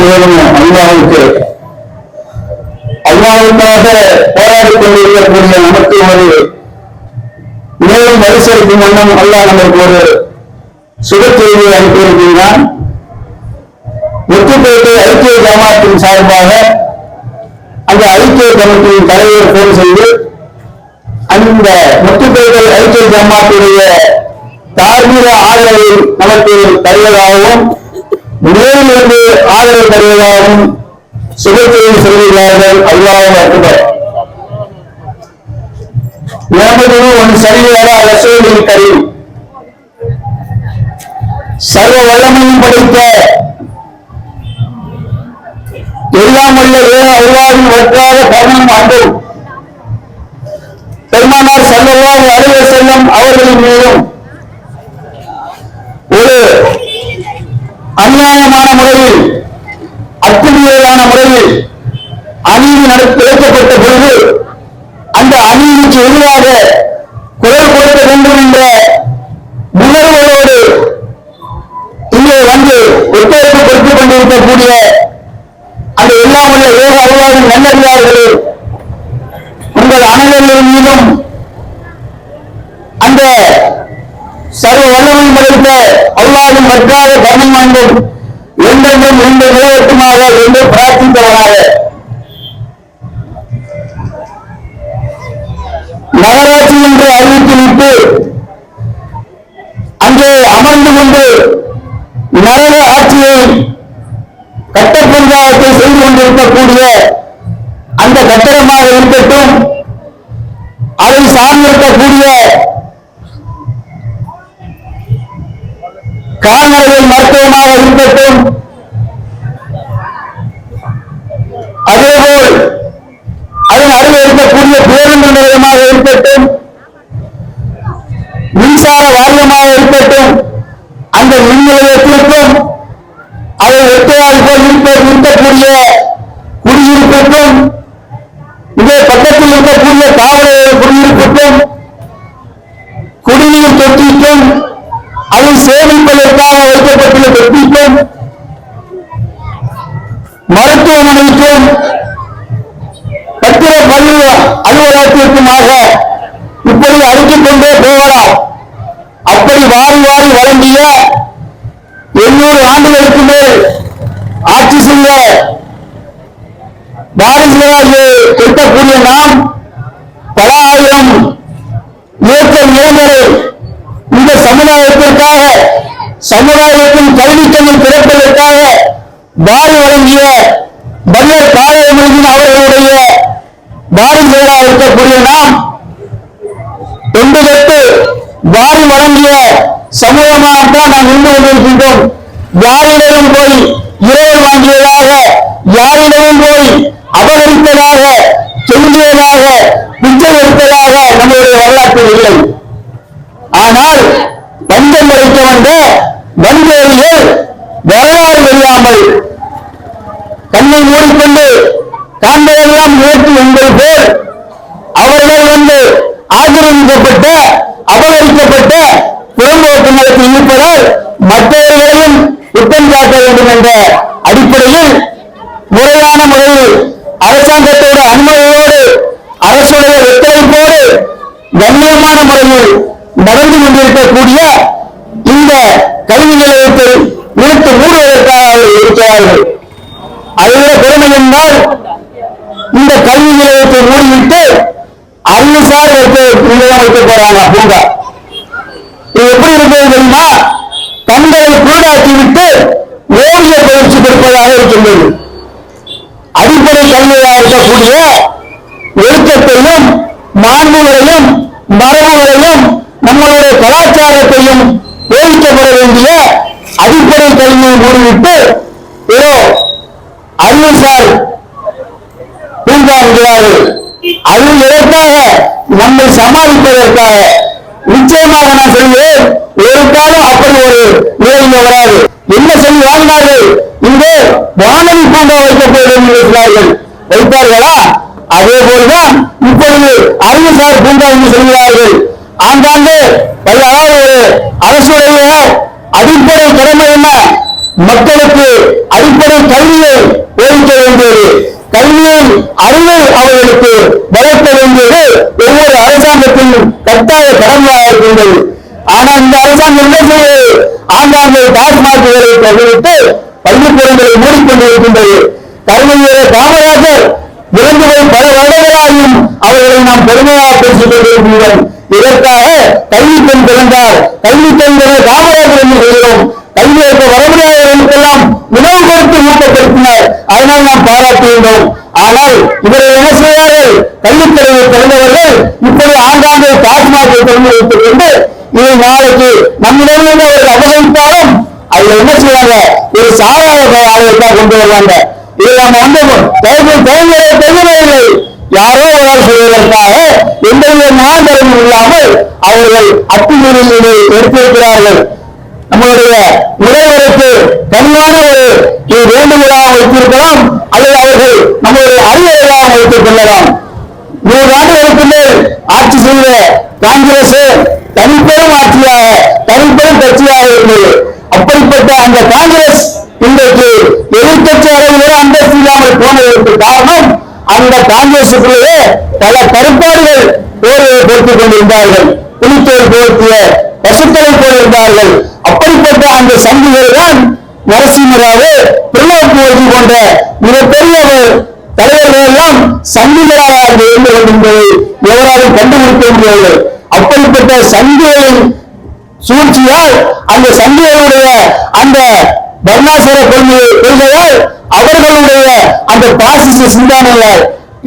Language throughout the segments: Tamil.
புகழும் அல்லாவுக்கு அல்லாவுக்காக போராடி கொண்டிருக்கக்கூடிய நமக்கு ஒரு மேலும் வரிசைக்கும் வண்ணம் அல்லாஹ் நமக்கு ஒரு சுப அனுப்பியிருக்கின்றான். முத்துப்பேட்டை ஐக்கிய ஜமாத்தின் சார்பாக அந்த ஐக்கிய கமிட்டியின் தலைவர் போன் செய்து அந்த முத்துப்பேட்டை ஐக்கிய ஜமாத்துடைய தார்மீக ஆதரவை நமக்கு தருவதாகவும் நேரிலிருந்து ஆதரவு தருவதாகவும் சுபச்செய்தி சொல்கிறார்கள் அல்லாஹ் அக்பர் நமது ஒன் சரிவர ரசூலின் சர்வ வல்லமையும் படைத்த எல்லாம் உள்ள ஏக அல்லாவின் வற்றாத கருணம் அன்பும் பெருமானார் செல்லவாறு அலுவ செல்லும் அவர்களின் மீதும் ஒரு அநியாயமான முறையில் அத்துமீறலான முறையில் அநீதி நடத்தி இழைக்கப்பட்ட பொழுது அந்த அநீதிக்கு எதிராக குரல் கொடுக்க வேண்டும் என்ற உணர்வோடு இங்கே வந்து ஒத்துழைப்பு கொடுத்துக் கொண்டிருக்கக்கூடிய அந்த எல்லாம் உள்ள ஏக அல்லாவின் நல்லடியார்களே அனைவர்கள் மீதும் அந்த சர்வ வல்லமையும் படைத்த அல்லாவின் மற்றாக கவனம் வேண்டும் என்றென்றும் இந்த நிலவட்டுமாக என்று பிரார்த்தித்தவனாக நகராட்சி என்று அறிவித்துவிட்டு அங்கே அமர்ந்து கொண்டு நரக ஆட்சியை கட்ட பஞ்சாயத்தை செய்து கொண்டிருக்கக்கூடிய அந்த கட்டடமாக இருக்கட்டும் அதை சார்ந்திருக்கக்கூடிய கால்நடைகள் மருத்துவமாக இருக்கட்டும் வழங்கிய எண்ணூறு ஆண்டுகளுக்கு மேல் ஆட்சி செய்ய வாரிசுகளாகிய இருக்கக்கூடிய நாம் பல ஆயிரம் ஏக்கர் இளைஞரை இந்த சமுதாயத்திற்காக சமுதாயத்தின் கல்விக்கல்வி திறப்பதற்காக வாரி வழங்கிய பன்னர் காளையமொழியின் அவர்களுடைய வாரிசுகளாக இருக்கக்கூடிய நாம் தொண்டு தொட்டு வாரி வழங்கிய சமூகமாகத்தான் நாம் இருந்து கொண்டிருக்கின்றோம். யாரிடமும் போய் இரவல் வாங்கியதாக யாரிடமும் போய் அபகரித்ததாக சொல்லியதாக பிச்சை எடுத்ததாக நம்முடைய வரலாற்றில் இல்லை. ஆனால் பஞ்சம் கிடைக்க வந்த வந்தேரிகள் வரலாறு தெரியாமல் கண்ணை மூடிக்கொண்டு காண்பதெல்லாம் முயற்சி என்பது பேர். அவர்கள் வந்து ஆக்கிரமிக்கப்பட்ட அபகரிக்கப்பட்ட புறம்போக்கு நிலத்தில் இருப்பதால் மற்றவர்களையும் குற்றம் காட்ட வேண்டும் என்ற அடிப்படையில் முறையான முறையில் அரசாங்கத்தோட அனுமதியோடு அரசுடைய ஒத்துழைப்போடு கண்ணியமான முறையில் நடந்து கொண்டிருக்கக்கூடிய இந்த கல்வி நிலையத்தை இழுத்து மூடுவதற்காக அவர்கள் இருக்கிறார்கள். அதுவே பெருமை என்றால் இந்த கல்வி நிலையத்தை மூடிவிட்டு அறிவுசார் நிலையம் வைக்கப் போறாங்க பூங்கா. இது எப்படி இருக்கிறது தெரியுமா? கண்களை கூடாக்கி விட்டு ஓவிய பயிற்சி கொடுப்பதாக இருக்கின்றது. அடிப்படை கல்வியாக இருக்கக்கூடிய ஒழுக்கத்தையும் மாண்புகளையும் மரபுகளையும் நம்மளுடைய கலாச்சாரத்தையும் போதிக்கப்பட வேண்டிய அடிப்படை கல்வியை மூடிவிட்டு ஏதோ அறிவுசார் பூங்கா என்கிறார்கள் அது எதற்காக நம்மை சமாளிப்பதற்காக? நிச்சயமாக நான் சொல்வேன். ஒரு காலம் அப்படி ஒரு நிலையில வராது. என்ன சொல்லி வாங்கினார்கள் இங்கே வானொலி பூங்கா வைக்கப்படும் என்று இருக்கிறார்கள் வைப்பார்களா அதே போல்தான் இப்பொழுது அறிவுசார் பூங்கா என்று சொல்கிறார்கள். ஆங்காங்கே அதாவது ஒரு அரசுடைய அடிப்படை கடமை என்ன? மக்களுக்கு அடிப்படை கல்வியை போதிக்க வேண்டியது. கல்வியின் அறிவை அவர்களுக்கு வளர்க்க கட்டாய கடமையாக இருக்கின்றது. ஆனா இந்த அரசாங்கம் என்ன செய்வது ஆங்காங்கே டாஸ்மார்க்குகளை தவிர்த்து பள்ளிக்கூடங்களை மூடிக்கொண்டிருக்கின்றது. கருணையர் காமராஜர் விலங்குகள் பல வருடங்களாயும் அவர்களை நாம் பெருமையாக பேசிக் கொண்டிருக்கின்றோம். இதற்காக கல்வி பெண் பிறந்தார். கல்வி பெண்களை காமராஜர் என்று சொல்கிறோம் கல்வி ஏற்க உணவு கொடுத்து ஊக்கப்படுத்தினார் அதனால் நாம் பாராட்டுகின்றோம். ஆனால் இவர்கள் என்ன செய்வார்கள்? கல்வித்துறையை திறந்தவர்கள் இப்படி ஆங்காங்கே டாஸ்மாகை திறந்து வைத்துக் கொண்டு இதை நாளைக்கு நம்மிடமிருந்து அவர்கள் அபகரித்தாலும் அதுல என்ன செய்வாங்க? ஒரு சாராய ஆலயத்தான் கொண்டு வருவாங்க. இது நம்ம வந்து தேவை தேவையை தெரியவில்லை யாரோ ஒருவர் செய்வதற்காக எந்தவித ஞானதரமும் இல்லாமல் அவர்கள் அத்துமீறலினை எடுத்திருக்கிறார்கள். நம்மளுடைய முதல்வருக்கு தனியான ஒரு வேண்டுகோளாக வைத்திருக்கலாம் அல்லது அவர்கள் நம்மளுடைய அறிவுரையாக வைத்துக் கொள்ளலாம். நூறு ஆண்டுகளுக்குள்ளே ஆட்சி செய்த காங்கிரஸ் தனிப்பெரும் ஆட்சியாக தனிப்பெரும் கட்சியாக இருந்தது. அப்படிப்பட்ட அந்த காங்கிரஸ் இன்றைக்கு எதிர்கட்சியாக அளவில் அந்தஸ்து இல்லாமல் போனதற்கு காரணம் அந்த காங்கிரசுக்குள்ளே பல கருப்பாடுகள் போர்வையை பொறுத்துக் கொண்டிருந்தார்கள். புலித்தோல் போர்த்திய பசுக்களை போலிருந்தார்கள். அப்படிப்பட்ட அந்த சங்கிகள் தான் நரசிம்மராவு பிரணாப் போன்ற மிகப்பெரிய தலைவர்கள் எல்லாம் சந்திகளாக அங்கு இருந்து கொண்டிருந்ததை எவராலும் கண்டுபிடிக்க முடியாது அப்படிப்பட்ட சந்திகளின் சூழ்ச்சியால் அந்த சந்திகளுடைய அந்த வர்ணாசுர கொள்கையை கொள்கையால் அவர்களுடைய அந்த பாசிச சிந்தனையால்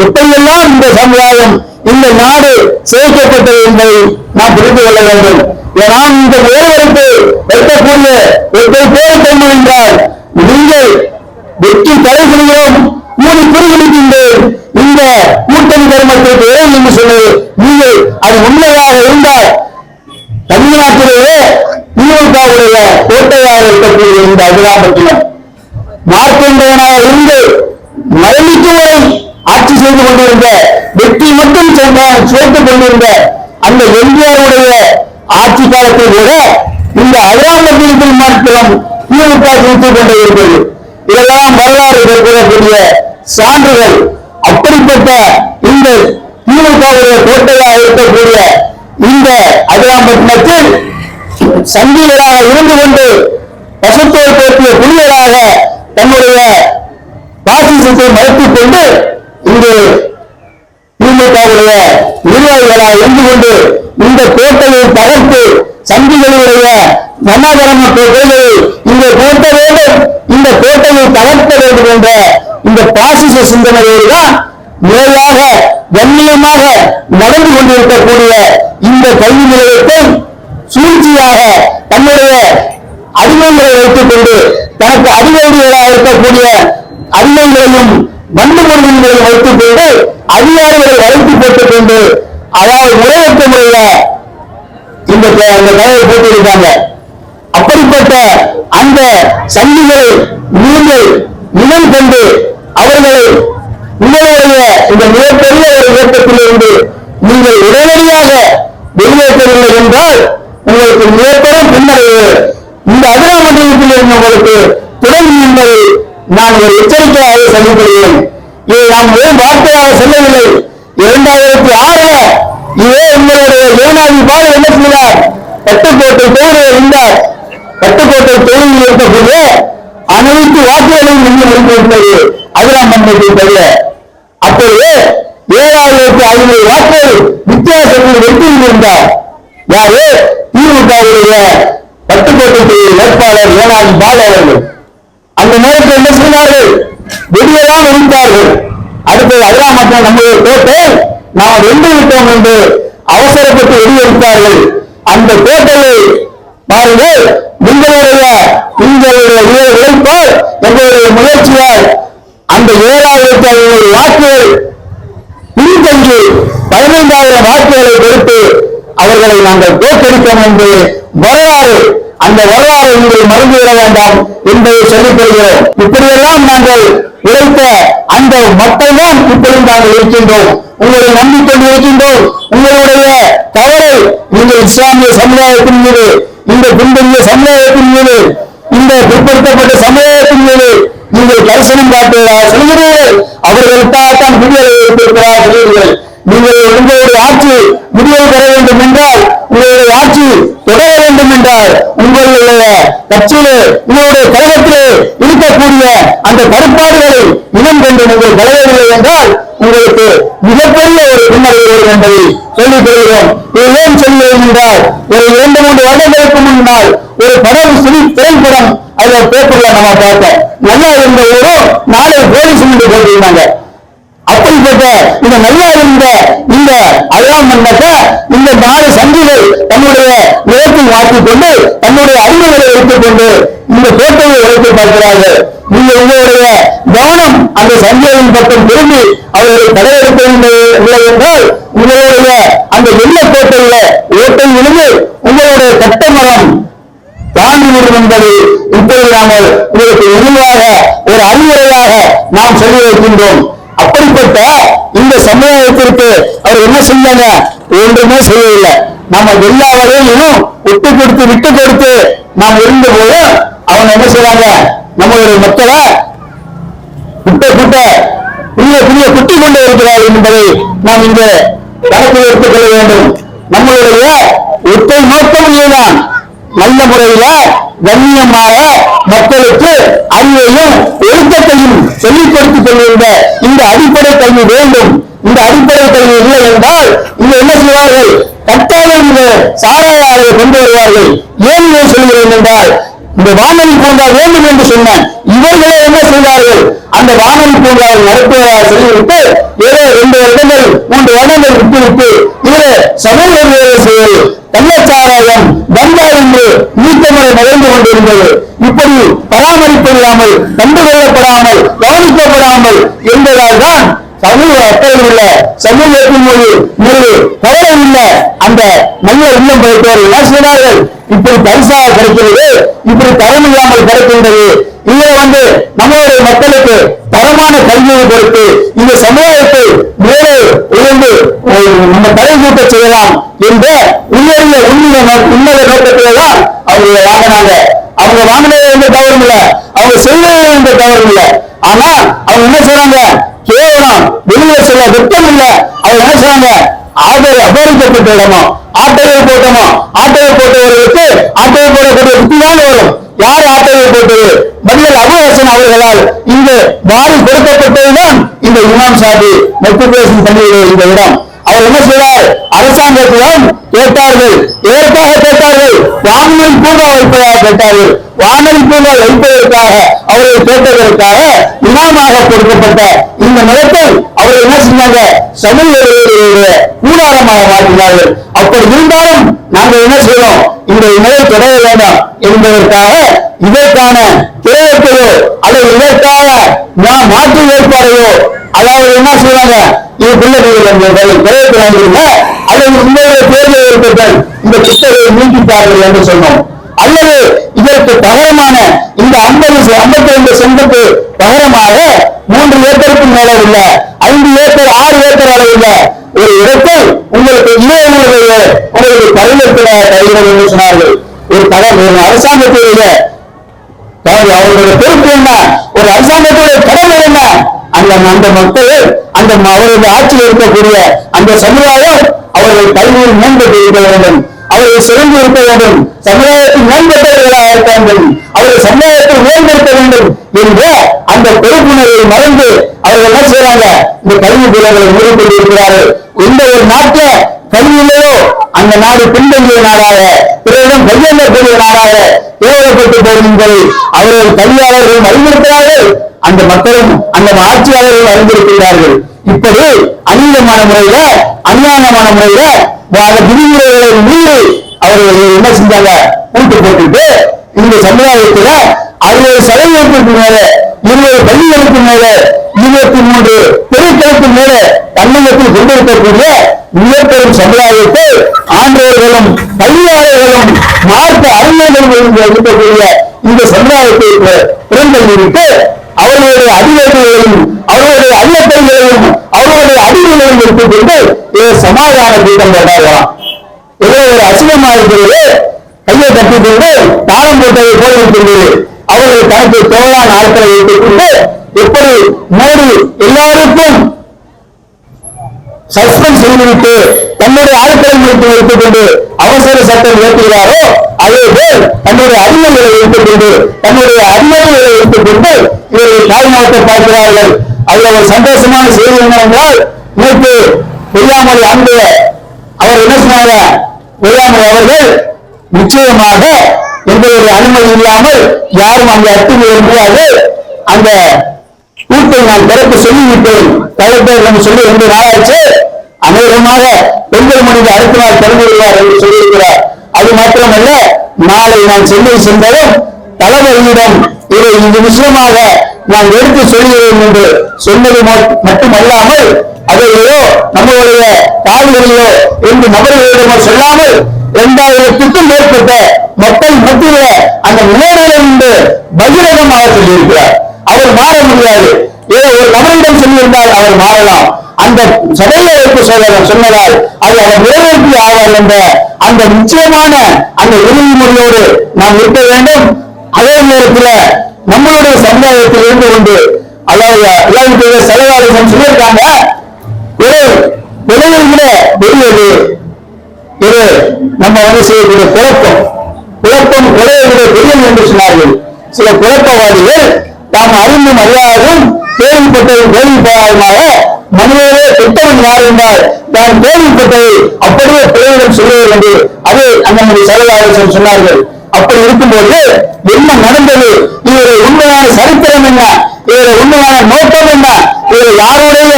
எப்படியெல்லாம் இந்த சமுதாயம் இந்த நாடு சேர்க்கப்பட்டது என்பதை நாம் புரிந்து கொள்ள வேண்டும். நான் இந்த முதல்வருக்கு வைக்கக்கூடிய ஒற்றை பேர் கொண்டு என்றால் நீங்கள் வெற்றி தலைகளையும் செய்கிறோம் மூடி புரிகின்றேன் இந்த கூட்டணி தர்மத்திற்கு ஏன் என்று சொன்னது? நீங்கள் அது உண்மையாக இருந்தால் தமிழ்நாட்டிலேயே திமுகவுடைய கோட்டையாக இருக்கக்கூடிய இந்த அதிகாரப்பட்டினம் மார்க்கண்டவனாக இருந்து மரணிக்கு வரை ஆட்சி செய்து கொண்டிருந்த வெற்றி மட்டும் சென்ற- சேர்த்துக் கொண்டிருந்த அந்த எம்ஜிஆருடைய ஆட்சி காலத்தை விட இந்த அதிகாரப்பட்டினத்தில் மாற்றம் திமுக குறித்து கொண்டு இருக்கிறது இதெல்லாம் வரலாறு கூறக்கூடிய சான்றுகள். அப்படிப்பட்ட இந்த திமுகவுடைய கோட்டையாக இருக்கக்கூடிய இந்த அதிராம்பட்டினத்தில் சங்கிகளாக இருந்து கொண்டு பசுத்தோல் போற்றிய புலிகளாக தன்னுடைய பாசிசத்தை மறைத்துக் கொண்டு இங்கு திமுகவுடைய நிர்வாகிகளாக இருந்து கொண்டு இந்த கோட்டையை தகர்த்து சந்திகளுடைய சமாதான கொள்கையை இங்கே போட்ட வேண்டும். இந்த கோட்டையை தகர்க்க வேண்டும் என்ற இந்த பாசிச சிந்தனையோடு தான் நிலையாக கண்ணியமாக நடந்து கொண்டிருக்கக்கூடிய இந்த கல்வி நிலையத்தை சூழ்ச்சியாக தன்னுடைய அடிமைகளை வைத்துக் கொண்டு தனக்கு அடிமைகளாக இருக்கக்கூடிய அடிமைகளையும் வண்டு வைத்துக் கொண்டு அதிகாரிகளை வளைத்து போட்டுக் கொண்டு அதாவது முறையற்ற முறையில இந்த க- அந்த கதையை போட்டிருக்காங்க அப்படிப்பட்ட அந்த சங்கிகளை நீங்கள் இனம் கொண்டு அவர்களை உங்களுடைய இந்த மிகப்பெரிய ஒரு இயக்கத்திலிருந்து நீங்கள் உடனடியாக வெளியேற்றவில்லை என்றால் உங்களுக்கு மிகப்பெரும் பின்னடைவு. இந்த அதிராமண்டலத்தில் இருந்து உங்களுக்கு தொடர்ந்து என்பதை நான் ஒரு எச்சரிக்கையாக சொல்லிக்கொள்கிறேன். இதை நான் ஏன் வார்த்தையாக சொல்லவில்லை. இரண்டாயிரத்தி ஆறுல இதே உங்களுடைய ஏனாதி பால் என்ன செய்தார் பட்டுக்கோட்டை தொழிலில் இருந்த பட்டுக்கோட்டை தொழிலில் இருக்கக்கூடிய அனைத்து வாக்குகளையும் இன்னும் முடிந்துவிட்டது அதிராமண்டலத்தை தவிர அப்பொழுது ஏழாயிரத்தி ஐநூறு வாக்குகள் வித்தியாசத்தில் வெற்றி யாரு? திமுகவுடைய பட்டுக்கோட்டை தொழில் வேட்பாளர் ஏனாதி பால் அவர்கள். அந்த நேரத்தில் என்ன செய்தார்கள் வெளியெல்லாம் வெடித்தார்கள் அடுத்தது அதெல்லாம் மற்றும் நம்முடைய கோட்டை நாம் வென்று விட்டோம் என்று அவசரப்பட்டு வெளியெடுத்தார்கள் அந்த கோட்டையை பாருங்கள் உங்களுடைய உங்களுடைய உய- உழைப்பால் எங்களுடைய முயற்சியால் அந்த ஏழாயிரத்தி ஐநூறு வாக்குகள் பின்தங்கி பதினைந்தாயிரம் வாக்குகளை கொடுத்து அவர்களை நாங்கள் தோற்கடித்தோம் என்று வரலாறு அந்த வரலாறு நீங்கள் மறந்துவிட வேண்டாம் என்பதை சொல்லிக் கொள்கிறோம். இப்படியெல்லாம் நாங்கள் உழைத்த அந்த மக்கள் தான் இப்படி நாங்கள் இருக்கின்றோம். உங்களை நம்பிக்கொண்டு இருக்கின்றோம். உங்களுடைய தவறை நீங்கள் இஸ்லாமிய சமுதாயத்தின் மீது இந்த பின்பற்றிய சமுதாயத்தின் மீது இந்த பிற்படுத்தப்பட்ட சமுதாயத்தின் மீது நீங்கள் தரிசனம் காட்டுவதாக சொல்கிறீர்கள் அவர்களுக்காகத்தான் விடுதலை வைத்திருக்கிறார் சொல்கிறீர்கள் நீங்கள் உங்களுடைய ஆட்சி முடிவு பெற வேண்டும் என்றால் உங்களுடைய ஆட்சி தொடர வேண்டும் என்றால் உங்களுடைய கட்சியிலே உங்களுடைய கழகத்திலே இருக்கக்கூடிய அந்த கருப்பாடுகளை இனம் கொண்டு நீங்கள் களையவில்லை என்றால் உங்களுக்கு மிகப்பெரிய ஒரு பின்னடைவு வரும் என்பதை சொல்லிக் கொள்கிறோம். இது ஏன் சொல்லுகிறேன் என்றால் ஒரு இரண்டு மூன்று வருடங்களுக்கு முன்னால் ஒரு படம் சிறு திரைப்படம் அதை பேப்பர்ல நம்ம பார்த்தோம் என்ன இருந்த ஊரும் நாளை போலீஸ் என்று போட்டிருந்தாங்க. அப்படிப்பட்ட இந்த நல்லா இருந்த இந்த அழகாம் மன்னத்தை இந்த நாலு சங்கிகள் தன்னுடைய நிலத்தில் மாற்றிக் கொண்டு தன்னுடைய அடிமைகளை எடுத்துக்கொண்டு இந்த கோட்டையை உழைத்து பார்க்கிறார்கள். நீங்கள் உங்களுடைய கவனம் அந்த சங்கிகளின் பக்கம் திரும்பி அவர்களை தலையெடுக்கவில்லை என்றால் உங்களுடைய அந்த வெள்ள கோட்டையில ஓட்டை விழுந்து உங்களுடைய கட்டமரம் தாண்டி விடும் என்பதை நாங்கள் உங்களுக்கு உருவாக ஒரு அறிவுரையாக நாம் சொல்லி வைக்கின்றோம். அப்படிப்பட்ட இந்த சமுதாயத்திற்கு அவர் என்ன செஞ்சாங்க ஒன்றுமே செய்யவில்லை. நம்ம எல்லா வகையிலும் விட்டு கொடுத்து விட்டு கொடுத்து நாம் இருந்த போது அவங்க என்ன செய்வாங்க நம்மளுடைய மக்களை குட்ட குட்ட புரிய புரிய குட்டி கொண்டு இருக்கிறார்கள் என்பதை நாம் இங்கே கணக்கில் எடுத்துக் கொள்ள வேண்டும். நம்மளுடைய ஒற்றை நோக்கம் இதுதான் நல்ல முறையில கண்ணியமாக மக்களுக்கு அறிவையும் ஒழுக்கத்தையும் சொல்லிக் கொடுத்துக் கொள்கின்ற இந்த அடிப்படை கல்வி வேண்டும். இந்த அடிப்படை கல்வி இல்லை என்றால் இங்க என்ன செய்வார்கள் கட்டாயம் இந்த சாராய கொண்டு வருவார்கள். ஏன் இதை சொல்கிறேன் என்றால் இந்த வானொலி பூங்கா வேண்டும் என்று சொன்னேன் இவர்களே என்ன செய்தார்கள்? அந்த வானொலி பூங்காவை நடத்துவதாக சொல்லிவிட்டு ஏதோ ரெண்டு வருடங்கள் மூன்று வருடங்கள் விட்டுவிட்டு இவரை சமூக வேலை செய்வது சமூக அக்கறை உள்ள சமூகத்தின் மீது மீது கவலை உள்ள அந்த நல்ல உள்ளம் படைத்தவர்கள் என்ன செய்தார்கள் இப்படி பரிசாக கிடைக்கிறது இப்படி தரம் இல்லாமல் கிடைக்கின்றது. இதுல வந்து நம்மளுடைய மக்களுக்கு தரமான கல்வியை கொடுத்து இந்த சமுதாயத்தை மேலே உயர்ந்து நம்ம தலை கூட்ட செய்யலாம் என்ற உயர்ந்த உண்மைய நோ- உன்னத நோக்கத்திலே தான் அவங்க வாங்கினாங்க அவங்க வாங்கினது எந்த தவறும் இல்ல. அவங்க செய்தது எந்த தவறும் இல்லை. ஆனா அவங்க என்ன செய்றாங்க? கேவலம். வெளியே சொல்ல வெட்கம் இல்ல. அவங்க நினைச்சாங்க செய்றாங்க ஆட்டை அபகரிக்கப்பட்ட இடமா ஆட்டையை போட்டோமோ ஆட்டையை போட்டவர்களுக்கு ஆட்டையை போடக்கூடிய புத்தி தான் வரும். யார் ஆட்டையை போட்டது? மனிதர் அபுஹசன் அவர்களால் இங்கு வாரி கொடுக்கப்பட்டதுதான் இந்த இமாம் சாதி மெட்ரிகுலேஷன் பள்ளியிலே இந்த இடம். அவர் என்ன செய்வார் அரசாங்கத்திடம் கேட்டார்கள். எதற்காக கேட்டார்கள்? வானொலி பூங்கா வைப்பதாக கேட்டார்கள். வானொலி பூங்கா வைப்பதற்காக அவர்கள் கேட்டதற்காக இனாமாக கொடுக்கப்பட்ட இந்த நிலத்தை அவர்கள் என்ன செஞ்சாங்க? சமூக கூடாரமாக மாற்றினார்கள். அப்படி இருந்தாலும் நாங்கள் என்ன செய்வோம் இந்த நிலை தொடர வேண்டாம் என்பதற்காக இதற்கான தேவைப்பையோ அல்லது இதற்காக மா- மாற்று ஏற்பாடையோ அதாவது என்ன செய்வாங்க? இதுக்குள்ள கிரகத்தினாங்க அல்லது உங்களுடைய தேர்தல் இந்த புத்தகத்தை நீக்கிட்டார்கள் என்று சொன்னோம். அல்லது இதற்கு பகரமான இந்த ஐம்பது ஐம்பத்தி ஐந்து மூன்று ஏக்கருக்கு மேல உள்ள ஐந்து ஏக்கர் ஆறு ஏக்கர் அளவுள்ள ஒரு இடத்தை உங்களுக்கு இளையவர்களுடைய உங்களுக்கு பரிவர்த்தனை தருகிறது என்று சொன்னார்கள். ஒரு தகவல் அரசாங்கத்தினுடைய அவர்களுடைய பொறுப்பு என்ன? ஒரு அரசாங்கத்துடைய கடமை என்ன? அந்த அந்த மக்கள் அந்த அவரது ஆட்சியில் இருக்கக்கூடிய அந்த சமுதாயம் அவர்கள் கல்வியில் மேம்பட்டு இருக்க வேண்டும். அவர்கள் சிறந்து இருக்க வேண்டும். சமுதாயத்தில் மேம்பட்டவர்களாக இருக்க வேண்டும். அவர்கள் சமுதாயத்தை மேம்படுத்த வேண்டும் என்ற அந்த பொறுப்புணர்வை மறந்து அவர்கள் என்ன செய்யறாங்க இந்த கல்வி பிள்ளைகளை மூடிக்கொண்டு இருக்கிறார்கள். எந்த ஒரு நாட்டுல கல்வியிலேயோ அந்த நாடு பின்தங்கிய நாடாக பிறரிடம் கையெழுத்தக்கூடிய நாடாக தேவைப்பட்டு போகும் என்பதை அவர்கள் கல்வியாளர்கள் அறிந்திருக்கிறார்கள் அந்த மக்களும் அந்த ஆட்சியாளர்கள் அறிந்திருக்கிறார்கள் இப்படி அநீதமான முறையில அநியாயமான முறையில அந்த விதிமுறைகளை மீறி அவர்கள் என்ன செஞ்சாங்க? கூட்டு போட்டுட்டு இந்த சமுதாயத்துல அறுபது சதவீதத்துக்கு மேல இருபது பள்ளிகளுக்கு மேல இருபத்தி மூன்று தெருக்களுக்கு மேல தமிழகத்தில் கொண்டிருக்கக்கூடிய மிகப்பெரும் சமுதாயத்தை ஆண்டவர்களும் கல்வியாளர்களும் மார்க்க அறிஞர்களும் இருக்கக்கூடிய இந்த சமுதாயத்தை பிறந்தளித்து அவர்களுடைய அதிவேகங்களையும் அவர்களுடைய அதிகத்தைகளையும் அவர்களுடைய அறிவுகளையும் எடுத்துக்கொண்டு கொண்டு சமாதான கூட்டம் கொண்டாடலாம். ஏதோ ஒரு அசிங்கமா இருக்கிறது. கையை கட்டிக்கொண்டு தாளம் போட்டதை போல் இருக்கின்றது அவர்கள் தனக்கு தேவையான ஆட்களை வைத்துக் கொண்டு எப்படி மோடி எல்லாருக்கும் சஸ்பெண்ட் செய்துவிட்டு தன்னுடைய ஆட்களை வைத்துக் கொண்டு அவசர சட்டம் ஏற்றுகிறாரோ அதே போல் தன்னுடைய அருமை வைத்துக் தன்னுடைய அடிமைகளை வைத்துக் கொண்டு இவர்கள் தாய்நாட்டை பார்க்கிறார்கள். அதுல ஒரு சந்தோஷமான செய்தி என்னவென்றால் நேற்று பொய்யாமல் அன்பு அவர் என்ன சொன்னாங்க? பொய்யாமல் அவர்கள் நிச்சயமாக எந்த ஒரு அனுமதி இல்லாமல் யாரும் அங்கே அத்துமீற முடியாது அந்த கூட்டை நான் திறக்க சொல்லிவிட்டேன். கலெக்டர் என்று சொல்லி ரெண்டு நாளாச்சு அநேகமாக பெண்கள் மனித அடுத்த நாள் திறந்து விடுவார் என்று சொல்லியிருக்கிறார். அது மாத்திரமல்ல நாளை நான் சென்னை சென்றதும் தலைவரிடம் இதை இந்த விஷயமாக நான் எடுத்து சொல்கிறேன் என்று சொன்னது மட்டுமல்லாமல் அதையோ நம்மளுடைய தாய்களிலோ என்று நபர்களிடமோ சொல்லாமல் இரண்டாயிரத்துக்கும் மேற்பட்ட மக்கள் மத்தியில அந்த நேரிலிருந்து பகிரங்கமாக சொல்லியிருக்கிறார். அவர் மாற முடியாது. ஏதோ ஒரு நபரிடம் சொல்லியிருந்தால் அவர் மாறலாம். அந்த சபையில் வைப்பு சொல்ல சொன்னதால் அது அவர் நிறைவேற்றி ஆவார் என்ற அந்த நிச்சயமான அந்த உறுதிமொழியோடு நாம் இருக்க வேண்டும். அதே நேரத்தில் நம்மளுடைய சமுதாயத்தில் இருந்து கொண்டு அதாவது அல்லாவுடைய செலவாளர்கள் சொல்லியிருக்காங்க. ஒரு விலையை விட பெரியது இது நம்ம வந்து செய்யக்கூடிய குழப்பம். குழப்பம் கொலையை விட பெரியது என்று சொன்னார்கள். சில குழப்பவாதிகள் தாம் அறிந்தும் அறியாதும் கேள்விப்பட்டதும் கேள்விப்படாதமாக மனிதரே கெட்டவன் யார் என்றால் தான் கேள்விப்பட்டதை அப்படியே பிள்ளைகள் சொல்லுவது என்று அது அந்த செலவாளர்கள் சொன்னார்கள். அப்படி இருக்கும்போது என்ன நடந்தது? இவருடைய உண்மையான சரித்திரம் என்ன? இவருடைய உண்மையான நோக்கம் என்ன? இவர் யாருடைய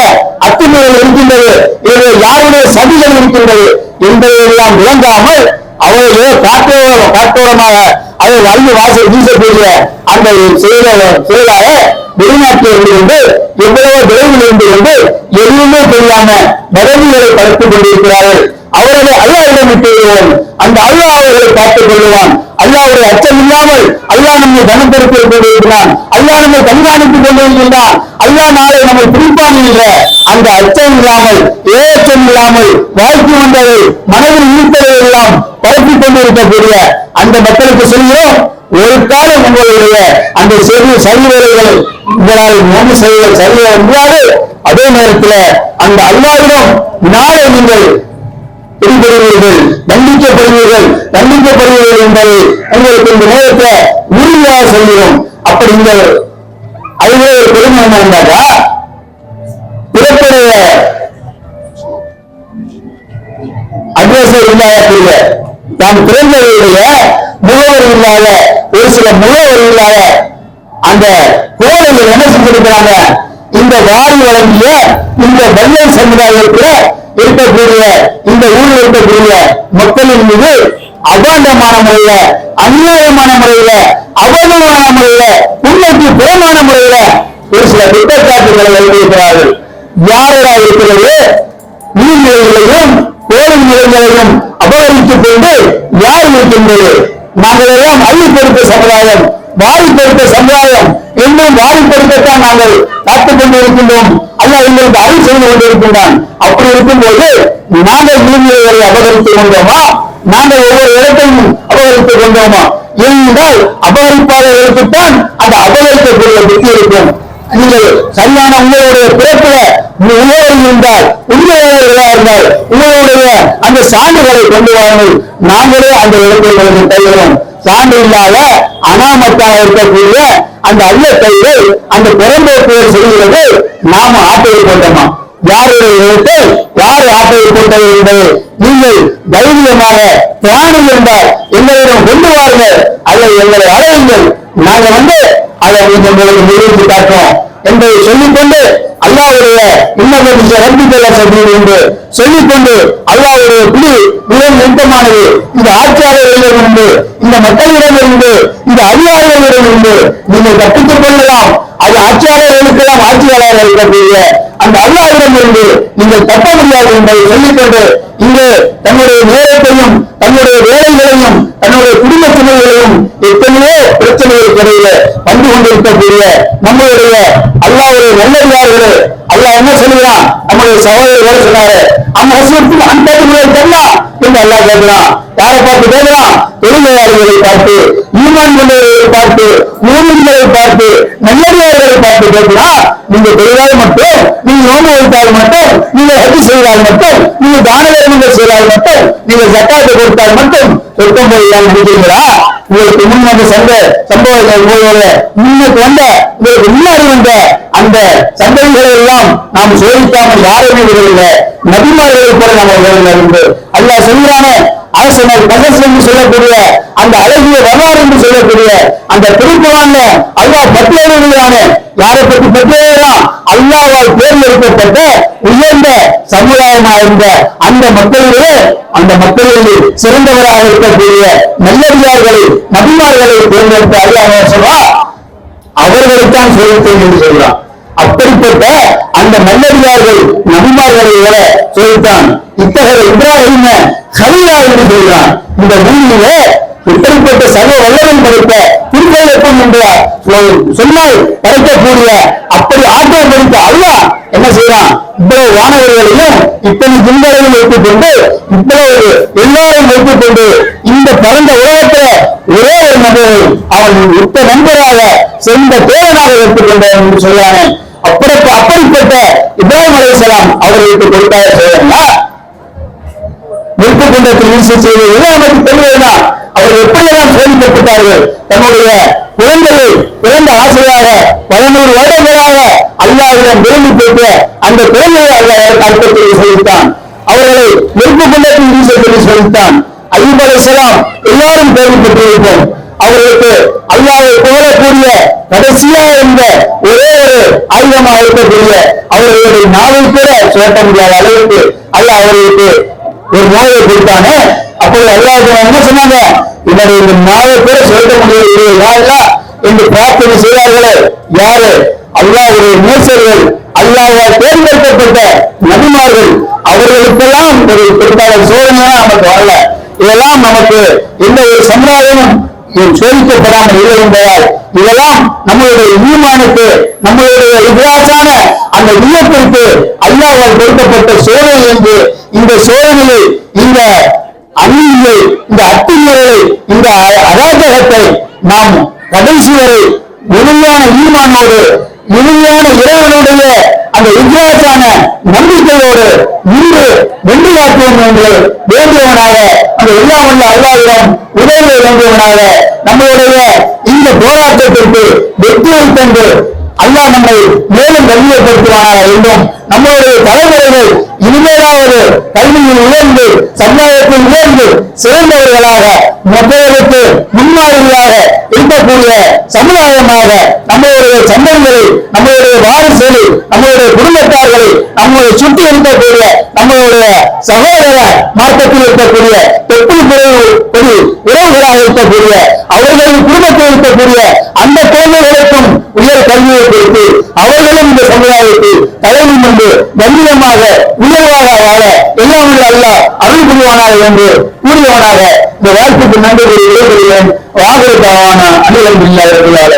அத்துமீறல் இருக்கின்றது? இவருடைய யாருடைய சதிகள் இருக்கின்றது? என்பதையெல்லாம் விளங்காமல் அவர்களே காட்டோர காட்டோரமாக அதை அறிவு வாசல் வீசக்கூடிய அந்த செயலாக வெளிநாட்டிலிருந்து கொண்டு எவ்வளவு விரைவில் இருந்து கொண்டு எதுவுமே தெரியாம மரபுகளை படைத்துக் கொண்டிருக்கிறார்கள். அவர்களை அல்லாவிடம் விட்டுவிடுவோம் அந்த அல்லாஹ் அவர்களை பார்த்துக் கொள்வான் அல்லாவுடைய அச்சம் இல்லாமல் அல்லாஹ் நம்மை கனப்படுத்திக் கொண்டிருக்கிறான். அல்லாஹ் நம்மை கண்காணித்துக் கொண்டிருக்கின்றான். அல்லாஹ் நாளை நம்மை பிடிப்பான் என்ற அந்த அச்சம் இல்லாமல் ஏச்சம் இல்லாமல் வாழ்க்கை வந்ததை மனதில் ஈர்த்ததை எல்லாம் பரப்பிக் கொண்டிருக்கக்கூடிய அந்த மக்களுக்கு சொல்கிறோம் ஒரு காலம் உங்களுடைய அந்த செவி சரிவரைகள் உங்களால் மூன்று செய்வது சரிவர முடியாது. அதே நேரத்தில் அந்த அல்லாவிடம் நாளை நீங்கள் பிடிபடுவீர்கள் தண்டிக்கப்படுவீர்கள் தண்டிக்கப்படுவீர்கள் என்பதை உங்களுக்கு இந்த நேரத்தை உறுதியாக சொல்கிறோம் அப்படி இந்த அதுவே ஒரு பெருமை என்ன பிறப்புடைய அட்ரஸர் இல்லாத நாம் பிறந்தவருடைய முகவரி இல்லாத ஒரு சில முகவரி இல்லாத அந்த கோடைகள் என்ன செஞ்சிருக்கிறாங்க? இந்த வாரி வழங்கிய இந்த வெள்ளை சமுதாயத்தில் இருக்கக்கூடிய இந்த ஊரில் இருக்கக்கூடிய மக்களின் மீது அபாண்டமான முறையில அநியாயமான முறையில அவமானமான முறையில உண்மைக்கு புறமான முறையில ஒரு சில குற்றச்சாட்டுகளை எழுதியிருக்கிறார்கள். யாரா இருக்கிறது? நீர்நிலைகளையும் கோடை நிலைகளையும் அபகரித்துக் கொண்டு யார் இருக்கின்றது? நாங்கள் எல்லாம் அள்ளிப்படுத்த சமுதாயம் பொறுத்த சமுதாயம் இன்னும் வாரி வாரிப்படுத்தத்தான் நாங்கள் பார்த்துக் கொண்டிருக்கின்றோம். அல்ல எங்களுக்கு அறிவு செய்து கொண்டிருக்கின்றான். இருக்கும்போது நாங்கள் பூமியை அபகரித்துக் கொண்டோமா? நாங்கள் ஒவ்வொரு இடத்தையும் அபகரித்துக் கொண்டோமா? ஏனென்றால் அபகரிப்பாளர்களுக்குத்தான் அந்த அபகரிக்கக்கூடிய புத்தி இருக்கும். நீங்கள் சரியான உங்களுடைய பிறப்புல உணவு இருந்தால் உண்மையாளர்களா இருந்தால் உங்களுடைய அந்த சான்றுகளை கொண்டு வாருங்கள். நாங்களே அந்த இடத்தை உங்களுக்கு தருகிறோம். சான்று இல்லாத அனாமத்தாக இருக்கக்கூடிய அந்த ஐயத்தைகள் அந்த புறம்போக்குகள் செய்கிறது நாம ஆட்டையை கொண்டோமா யாருடைய இடத்தை யார் ஆட்டையை போட்டது என்பதை நீங்கள் தைரியமாக தியானம் இருந்தால் எங்களிடம் கொண்டு வாருங்கள் அல்லது எங்களை அழையுங்கள். நாங்க வந்து அதை உங்களுக்கு நிரூபித்து காட்டுவோம் என்பதை சொல்லிக்கொண்டு அல்லாவுடைய இன்னும் ரப்பிக்கல சபையில் என்று சொல்லிக்கொண்டு அல்லாவுடைய குழு மிகவும் நெருக்கமானது. இந்த ஆட்சியாளர்களிடம் இருந்து இந்த மக்களிடம் இருந்து இந்த அதிகாரிகளிடம் இருந்து நீங்கள் கற்பித்துக் கொள்ளலாம். அது ஆட்சியாளர்களுக்கெல்லாம் ஆட்சியாளர்கள் இருக்கக்கூடிய அந்த அல்லாவிடம் இருந்து நீங்கள் தப்ப முடியாது என்பதை சொல்லிக்கொண்டு இங்கே தன்னுடைய நேரத்தையும் தன்னுடைய வேலைகளையும் தன்னுடைய குடும்ப சுமைகளையும் எத்தனையோ பிரச்சனைகளுக்கு இடையில வந்து கொண்டிருக்கக்கூடிய நம்மளுடைய அல்லாவுடைய நல்லடியார்களே அல்லா என்ன சொல்லுகிறான்? நம்முடைய சகோதரர் சொன்னாரு அந்த வசனத்தில் அந்த முறை தெரியலாம் என்று அல்லா கேட்கிறான். யாரை பார்த்து கேட்கலாம் தொழிலாளர்களை பார்த்து ஈமான் கொண்டவர்களை பார்த்து மூலிகளை பார்த்து நல்லடியார்களை பார்த்து கேட்கலாம் நீங்க தொழிலாளர் மட்டும் நோம்பு வைத்தால் மட்டும் நீங்க ஹஜ் செய்தால் மட்டும் நீங்க தான தர்மங்கள் செய்தால் மட்டும் நீங்க ஜக்காத்து கொடுத்தால் மட்டும் சொர்க்கம் போயிடலாம் நினைக்கிறீங்களா உங்களுக்கு முன் வந்த சந்த சம்பவங்கள் உங்களோட முன்னுக்கு வந்த உங்களுக்கு முன்னாடி வந்த அந்த சந்ததிகளை எல்லாம் நாம் சோதிக்காமல் யாருமே விடவில்லை. நபிமார்களை போல நாம் விடவில்லை என்று அல்லாஹ் சொல்கிறானே அரசனர் பகஸ் என்று சொல்லக்கூடிய அந்த அழகிய வரலாறு என்று சொல்லக்கூடிய அந்த திருக்குறான்ல அல்லாஹ் பட்டியலிடுகிறானே. யாரை பற்றி பட்டியலாம் அல்லாவால் தேர்ந்தெடுக்கப்பட்ட உயர்ந்த சமுதாயமாக இருந்த அந்த மக்களிலே அந்த மக்களிலே சிறந்தவராக இருக்கக்கூடிய நல்லடியார்களை நபிமார்களை தேர்ந்தெடுத்த அல்லாஹ் சொல்றா அவர்களைத்தான் சொல்லித்தேன் என்று சொல்றான். அப்படிப்பட்ட அந்த நல்லடியார்கள் நபிமார்களை விட சொல்லித்தான் இத்தகைய இப்ராஹிம ஹலிலா என்று சொல்றான் இந்த பூமியிலே இப்படிப்பட்ட சர்வ வல்லவன் படைத்த திருக்கோயிலப்பம் என்ற சொன்னால் படைக்கக்கூடிய அப்படி ஆற்றல் படைத்த அல்லா என்ன செய்யறான்? இவ்வளவு வானவர்களையும் இத்தனை ஜிங்களையும் வைத்துக் கொண்டு இவ்வளவு எல்லாரையும் வைத்துக் கொண்டு இந்த பரந்த உலகத்துல ஒரே ஒரு நபரை அவன் உத்த நண்பராக சென்ற தேவனாக எடுத்துக் கொண்டான் என்று சொல்றானே. அப்படி அப்படிப்பட்ட இப்ராஹிம் அலைஹிஸ்ஸலாம் அவர்களுக்கு கொடுத்தாய செய்யறா நிறுத்திக் கொண்டத்தில் வீழ்ச்சி செய்வது நமக்கு தெரியவில்லை அவர் எப்படியெல்லாம் சோதிக்கப்பட்டார்கள் தன்னுடைய குழந்தையை பிறந்த ஆசையாக பதினோரு வருடங்களாக அல்லாவிடம் விரும்பி பெற்ற அந்த குழந்தையை அல்லாஹ் அர்த்தத்தில் சோதித்தான் அவர்களை நெருப்பு குண்டத்தில் வீசத்தில் சோதித்தான் ஐயூப் அலைஹிஸ்ஸலாம் எல்லாரும் கேள்விப்பட்டிருப்போம். அவர்களுக்கு அல்லாவை புகழக்கூடிய கடைசியா இருந்த ஒரே ஒரு ஆயுதமாக இருக்கக்கூடிய அவர்களுடைய நாவை கூட சுரட்ட முடியாத அளவுக்கு அல்லாஹ் அவர்களுக்கு ஒரு நோயை கொடுத்தானே? அப்போது அல்லாஹ் என்ன சொன்னாங்க? இவருடைய இந்த நாவை கூட சுரட்ட முடியவில்லை. யாரெல்லா என்று பிரார்த்தனை செய்தார்களே. யாரு? அல்லாஹ்வுடைய நேசர்கள் அல்லாஹ்வால் தேர்ந்தெடுக்கப்பட்ட நபிமார்கள். அவர்களுக்கெல்லாம் ஒரு பிற்கால சோதனையா நமக்கு வரல. இதெல்லாம் நமக்கு எந்த ஒரு சமுதாயமும் சோதிக்கப்படாமல் இல்லை என்பதால் இதெல்லாம் நம்மளுடைய ஈமானுக்கு நம்மளுடைய இதிராசான அந்த வியப்பிற்கு அல்லாவால் கொடுக்கப்பட்ட சோதனை என்று இந்த சோதனையை இந்த அநீதியை இந்த அத்துமுறையை இந்த அராஜகத்தை நாம் கடைசி வரை முழுமையான ஈமானோடு முழுமையான இறைவனுடைய அந்த இதிராசான நம்பிக்கையோடு இன்று வென்று காட்டுவோம் என்று வேண்டியவனாக அந்த எல்லாம் உள்ள அல்லாவிடம் உதவி வேண்டியவனாக நம்மளுடைய இந்த போராட்டத்திற்கு வெற்றியை தந்து அல்லாஹ் நம்மை மேலும் கண்ணியப்படுத்துவானாக என்றும் நம்மளுடைய தலைமுறைகள் இனிமேலாவது கல்வியில் உயர்ந்து சமுதாயத்தில் உயர்ந்து சிறந்தவர்களாக மக்களுக்கு முன்மாதிரியாக இருக்கக்கூடிய சமுதாயமாக நம்மளுடைய சந்ததிகளை நம்மளுடைய வாரிசுகளை நம்ம குடும்பத்தார்களை நம்மளை சுற்றி இருக்கக்கூடிய நம்மளுடைய சகோதர மார்க்கத்தில் இருக்கக்கூடிய தொற்று பிறகு ஒரு உறவுகளாக இருக்கக்கூடிய அவர்களின் குடும்பத்தில் இருக்கக்கூடிய அந்த குழந்தைகளுக்கும் உயர் கல்வியை கொடுத்து அவர்களும் இந்த சமுதாயத்தில் தலைமை நிமிர்ந்து கண்ணியமாக உயர்வாக வாழ எல்லாம் உள்ள அல்ல அருள் புரிவானாக என்று கூறியவனாக இந்த வாழ்க்கைக்கு நன்றி கூறி விடைபெறுகிறேன். வாகனத்தான அனைவரும் இல்லாத